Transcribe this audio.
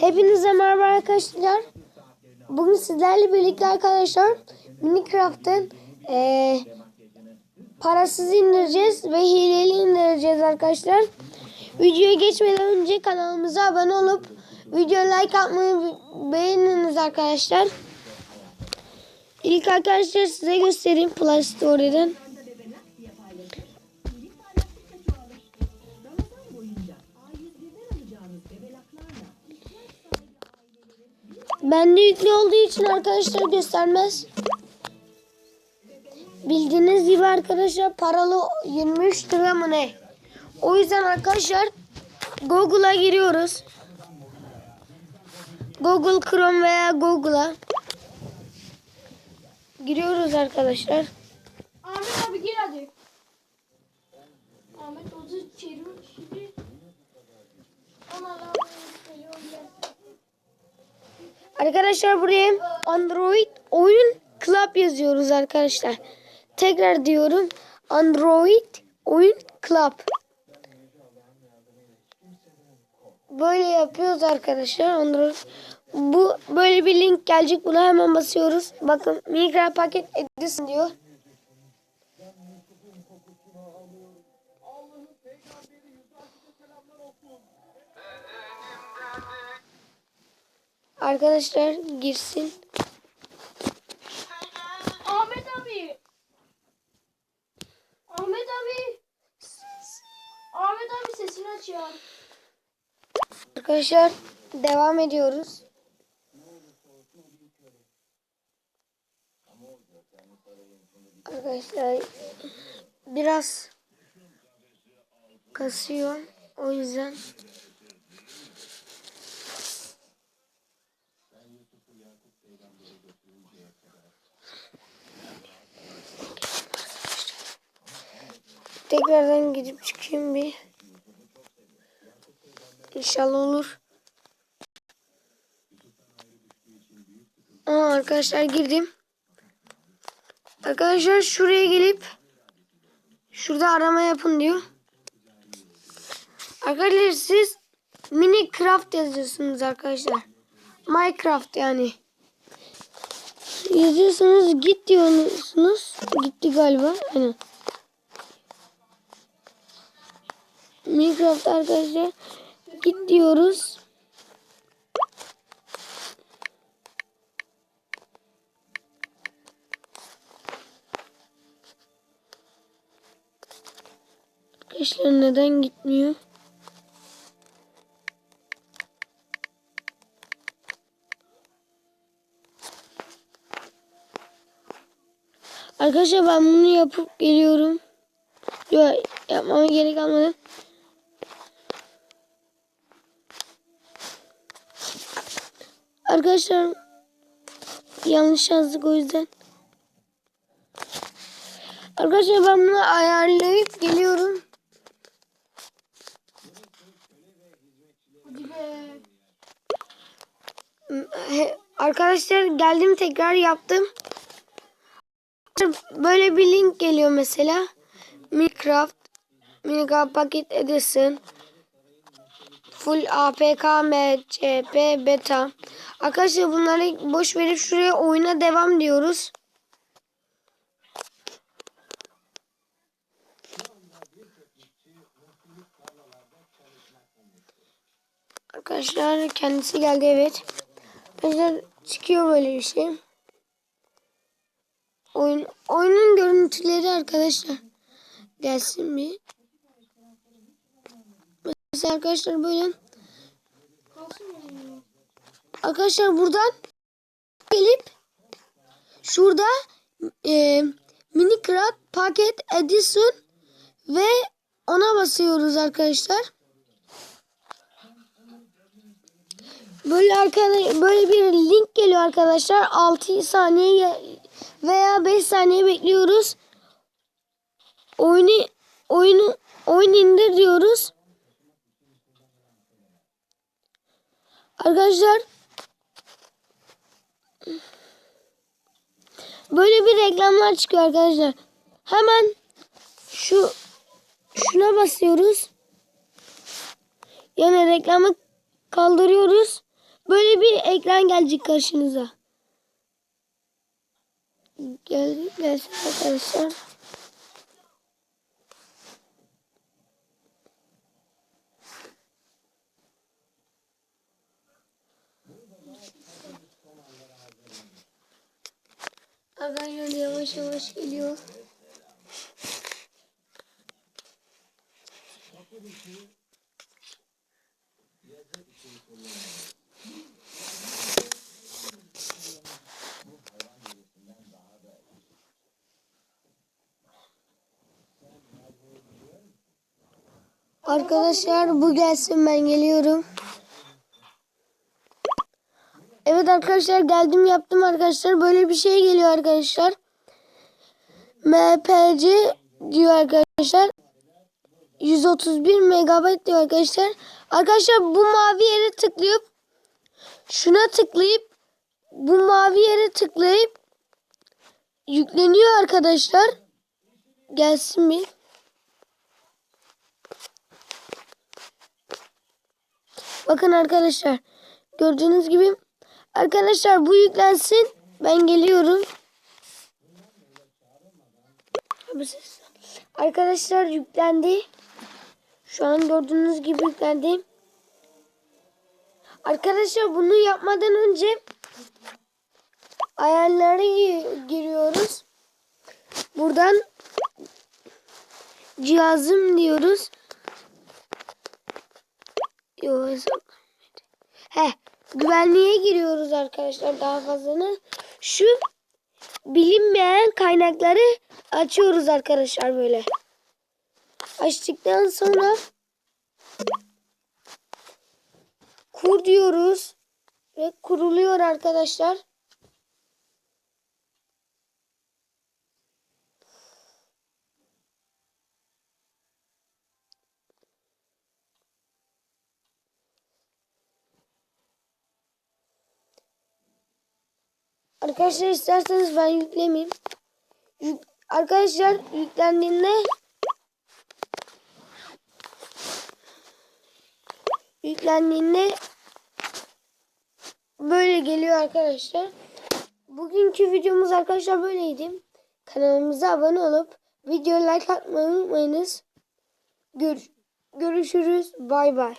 Hepinize merhaba arkadaşlar. Bugün sizlerle birlikte arkadaşlar Minecraft'ın eee parasız indireceğiz ve hileli indireceğiz arkadaşlar. Videoya geçmeden önce kanalımıza abone olup videoya like atmayı beğeniniz arkadaşlar. İlk arkadaşlar size göstereyim Play Store'dan. Bende yüklü olduğu için arkadaşlar göstermez. Bildiğiniz gibi arkadaşlar paralı 23 lira mı ne? O yüzden arkadaşlar Google'a giriyoruz. Google Chrome veya Google'a giriyoruz arkadaşlar. Ahmet abi gir hadi. Ahmet o da çeviriyor şimdi. Aman abi geliyorum ben. Arkadaşlar buraya Android oyun club yazıyoruz arkadaşlar. Tekrar diyorum Android oyun club. Böyle yapıyoruz arkadaşlar. Android bu böyle bir link gelecek. Buna hemen basıyoruz. Bakın Minecraft paket edilsin diyor. Arkadaşlar girsin. Ahmet abi. Ahmet abi. Ahmet abi sesini aç ya. Arkadaşlar devam ediyoruz. Arkadaşlar biraz kasıyor. O yüzden tekrardan gidip çıkayım bir. İnşallah olur. Aa, arkadaşlar girdim. Arkadaşlar şuraya gelip şurada arama yapın diyor. Arkadaşlar siz Minecraft yazıyorsunuz arkadaşlar. Minecraft yani. Yazıyorsunuz git diyorsunuz. Gitti galiba. Aynen. Minecraft arkadaşlar git diyoruz. Arkadaşlar neden gitmiyor? Arkadaşlar ben bunu yapıp geliyorum. Yok yapmama gerek kalmadı. Arkadaşlar yanlış yazdık o yüzden. Arkadaşlar ben bunu ayarlayıp geliyorum. Arkadaşlar geldim tekrar yaptım. Böyle bir link geliyor mesela. Minecraft Minecraft Paket Edition Full APK MCP Beta Arkadaşlar bunları boş verip şuraya oyuna devam diyoruz. Arkadaşlar kendisi geldi evet. Arkadaşlar çıkıyor böyle bir şey. Oyun, oyunun görüntüleri arkadaşlar. Gelsin bir. Mesela arkadaşlar böyle. Arkadaşlar buradan gelip şurada e, Minecraft Paket Edition ve ona basıyoruz arkadaşlar. Böyle arkadaş böyle bir link geliyor arkadaşlar. 6 saniye veya 5 saniye bekliyoruz. Oyunu oyunu oyun indir diyoruz. Arkadaşlar böyle bir reklamlar çıkıyor arkadaşlar. Hemen şu şuna basıyoruz. Yani reklamı kaldırıyoruz. Böyle bir ekran gelecek karşınıza. Gel, gelsin arkadaşlar. Arkadaşlar yavaş yavaş geliyor. Arkadaşlar bu gelsin ben geliyorum. Evet arkadaşlar geldim yaptım arkadaşlar. Böyle bir şey geliyor arkadaşlar. MPC diyor arkadaşlar. 131 megabayt diyor arkadaşlar. Arkadaşlar bu mavi yere tıklayıp şuna tıklayıp bu mavi yere tıklayıp yükleniyor arkadaşlar. Gelsin bir. Bakın arkadaşlar. Gördüğünüz gibi arkadaşlar bu yüklensin. Ben geliyorum. Arkadaşlar yüklendi. Şu an gördüğünüz gibi yüklendi. Arkadaşlar bunu yapmadan önce ayarlara gi- giriyoruz. Buradan cihazım diyoruz. Yo, hesap- He, güvenliğe giriyoruz arkadaşlar daha fazlını. Şu bilinmeyen kaynakları açıyoruz arkadaşlar böyle. Açtıktan sonra kur diyoruz ve kuruluyor arkadaşlar. Arkadaşlar isterseniz ben yüklemeyeyim. Yük- arkadaşlar yüklendiğinde yüklendiğinde böyle geliyor arkadaşlar. Bugünkü videomuz arkadaşlar böyleydi. Kanalımıza abone olup video like atmayı unutmayınız. Gör- görüşürüz. Bay bay.